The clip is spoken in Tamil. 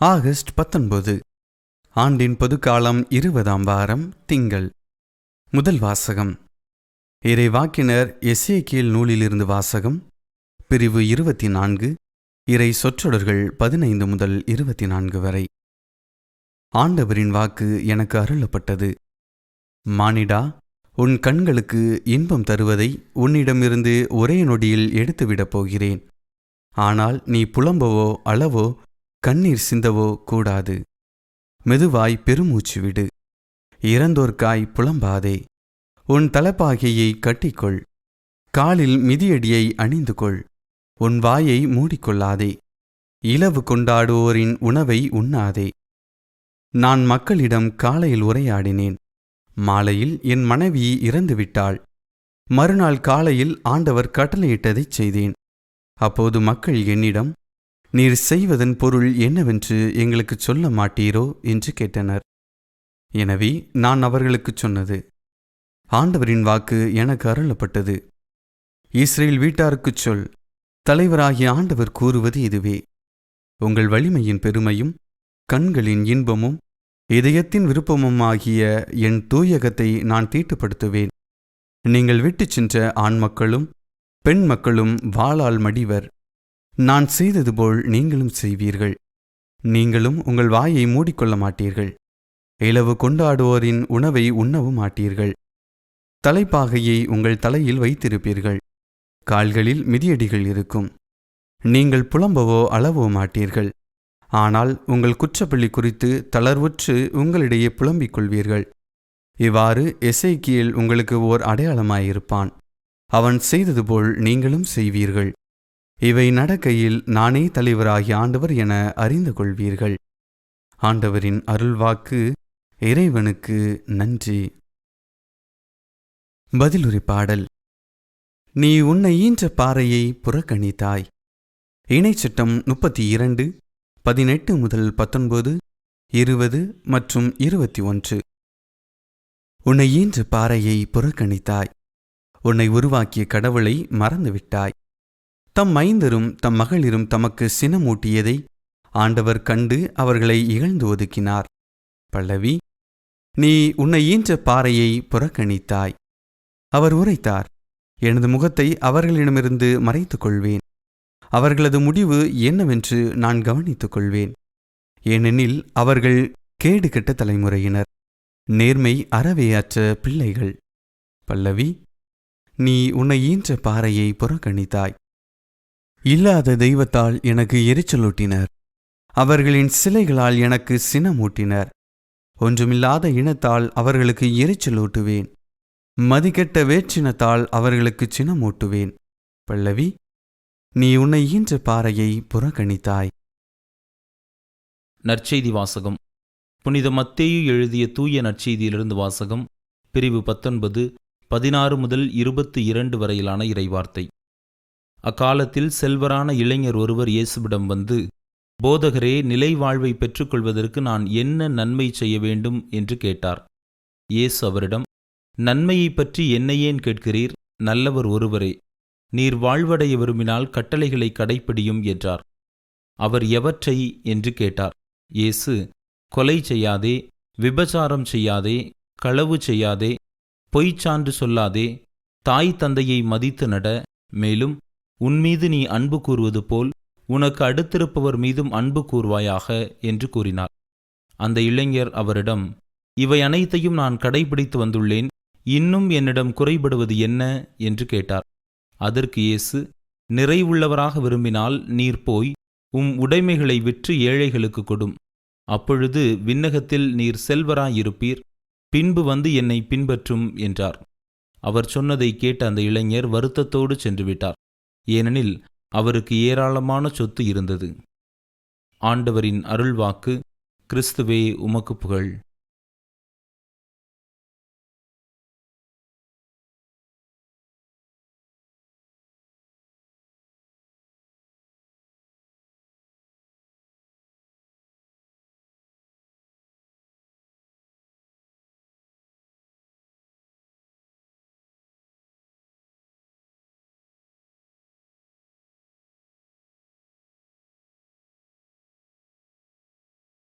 ஆகஸ்ட் பத்தொன்பது. ஆண்டின் பொதுக்காலம் இருபதாம் வாரம் திங்கள். முதல் வாசகம். இறைவாக்கினர் எசேக்கியேல் நூலிலிருந்து வாசகம் பிரிவு இருபத்தி நான்கு இறை சொற்றொடர்கள் பதினைந்து முதல் இருபத்தி நான்கு வரை. ஆண்டவரின் வாக்கு எனக்கு அருளப்பட்டது. மானிடா உன் கண்களுக்கு இன்பம் தருவதை உன்னிடமிருந்து ஒரே நொடியில் எடுத்துவிடப் போகிறேன். ஆனால் நீ புலம்பவோ அளவோ கண்ணீர் சிந்தவோ கூடாது. மெதுவாய் பெருமூச்சு விடு. இறந்தோர்க்காய் புலம்பாதே. உன் தலப்பாகையை கட்டிக்கொள். காலில் மிதியடியை அணிந்து கொள் உன் வாயை மூடிக்கொள்ளாதே. இலவு கொண்டாடுவோரின் உணவை உண்ணாதே. நான் மக்களிடம் காலையில் உரையாடினேன். மாலையில் என் மனைவி இறந்துவிட்டாள். மறுநாள் காலையில் ஆண்டவர் கட்டளையிட்டதைச் செய்தேன். அப்போது மக்கள் என்னிடம் நீர் செய்வதன் பொருள் என்னவென்று எங்களுக்குச் சொல்ல மாட்டீரோ? என்று கேட்டனர். எனவே நான் அவர்களுக்குச் சொன்னது ஆண்டவரின் வாக்கு எனக்கு அருளப்பட்டது. இஸ்ரேல் வீட்டாருக்குச் சொல் தலைவராகிய ஆண்டவர் கூறுவது இதுவே. உங்கள் வலிமையின் பெருமையும் கண்களின் இன்பமும் இதயத்தின் விருப்பமும் ஆகிய என் தூயகத்தை நான் தீட்டுப்படுத்துவேன். நீங்கள் விட்டுச் சென்ற ஆண் மக்களும் பெண் மக்களும் வாளால் மடிவர். நான் செய்தது போல் நீங்களும் செய்வீர்கள். நீங்களும் உங்கள் வாயை மூடிக்கொள்ள மாட்டீர்கள். இளவு கொண்டாடுவோரின் உணவை உண்ணவும் மாட்டீர்கள். தலைப்பாகையை உங்கள் தலையில் வைத்திருப்பீர்கள். கால்களில் மிதியடிகள் இருக்கும். நீங்கள் புலம்பவோ அளவோ மாட்டீர்கள். ஆனால் உங்கள் குற்றப்பள்ளி குறித்து தளர்வுற்று உங்களிடையே புலம்பிக் கொள்வீர்கள். இவ்வாறு எசைக்கியல் உங்களுக்கு ஓர் அடையாளமாயிருப்பான். அவன் செய்தது போல் நீங்களும் செய்வீர்கள். இவை நடக்கையில் நானே தலைவராகிய ஆண்டவர் என அறிந்து கொள்வீர்கள். ஆண்டவரின் அருள்வாக்கு இறைவனுக்கு நன்றி. பதிலுரை பாடல். நீ உன்னை ஈன்ற பாறையை புறக்கணித்தாய். இணைச்சட்டம் முப்பத்தி இரண்டு பதினெட்டு முதல் பத்தொன்பது இருபது மற்றும் இருபத்தி ஒன்று. உன்னை ஈன்ற பாறையை புறக்கணித்தாய். உன்னை உருவாக்கிய கடவுளை மறந்துவிட்டாய். தம் மைந்தரும் தம் மகளிரும் தமக்கு சினமூட்டியதை ஆண்டவர் கண்டு அவர்களை இகழ்ந்து ஒதுக்கினார். பல்லவி நீ உன்னை ஈன்ற பாறையை புறக்கணித்தாய். அவர் உரைத்தார் எனது முகத்தை அவர்களிடமிருந்து மறைத்துக் கொள்வேன் அவர்களது முடிவு என்னவென்று நான் கவனித்துக் கொள்வேன் ஏனெனில் அவர்கள் கேடு கெட்ட தலைமுறையினர் நேர்மை அறவே பிள்ளைகள். பல்லவி நீ உன்னை ஈன்ற பாறையை புறக்கணித்தாய். இல்லாத தெய்வத்தால் எனக்கு எரிச்சலூட்டினர் அவர்களின் சிலைகளால் எனக்கு சினமூட்டினர் ஒன்றுமில்லாத இனத்தால் அவர்களுக்கு எரிச்சலூட்டுவேன் மதிக்கெட்ட வேற்றினத்தால் அவர்களுக்கு சினமூட்டுவேன் பல்லவி நீ உன்னை ஈன்ற பாறையை புறக்கணித்தாய். நற்செய்தி வாசகம். புனித மத்தேயு எழுதிய தூய நற்செய்தியிலிருந்து வாசகம் பிரிவு பத்தொன்பது பதினாறு முதல் இருபத்தி இரண்டு வரையிலான இறைவார்த்தை. அக்காலத்தில் செல்வரான இளைஞர் ஒருவர் இயேசுவிடம் வந்து போதகரே நிலை வாழ்வை பெற்றுக்கொள்வதற்கு நான் என்ன நன்மை செய்ய வேண்டும்? என்று கேட்டார். இயேசு அவரிடம் நன்மையைப் பற்றி என்னை ஏன் கேட்கிறீர்? நல்லவர் ஒருவரே நீர் வாழ்வடைய விரும்பினால் கட்டளைகளை கடைப்பிடியும் என்றார். அவர் எவற்றை? என்று கேட்டார். இயேசு கொலை செய்யாதே விபச்சாரம் செய்யாதே களவு செய்யாதே பொய்ச்சான்று சொல்லாதே தாய் தந்தையை மதித்து நட மேலும் உன்மீது நீ அன்பு கூறுவது போல் உனக்கு அடுத்திருப்பவர் மீதும் அன்பு கூறுவாயாக என்று கூறினார். அந்த இளைஞர் அவரிடம் இவை அனைத்தையும் நான் கடைபிடித்து வந்துள்ளேன். இன்னும் என்னிடம் குறைபடுவது என்ன? என்று கேட்டார். அதற்கு இயேசு நிறைவுள்ளவராக விரும்பினால் நீர் போய் உம் உடைமைகளை விற்று ஏழைகளுக்கு கொடும். அப்பொழுது விண்ணகத்தில் நீர் செல்வராயிருப்பீர். பின்பு வந்து என்னை பின்பற்றும் என்றார். அவர் சொன்னதை கேட்ட அந்த இளைஞர் வருத்தத்தோடு சென்று விட்டார் ஏனெனில் அவருக்கு ஏராளமான சொத்து இருந்தது. ஆண்டவரின் அருள்வாக்கு கிறிஸ்துவே உமக்கு புகழ்.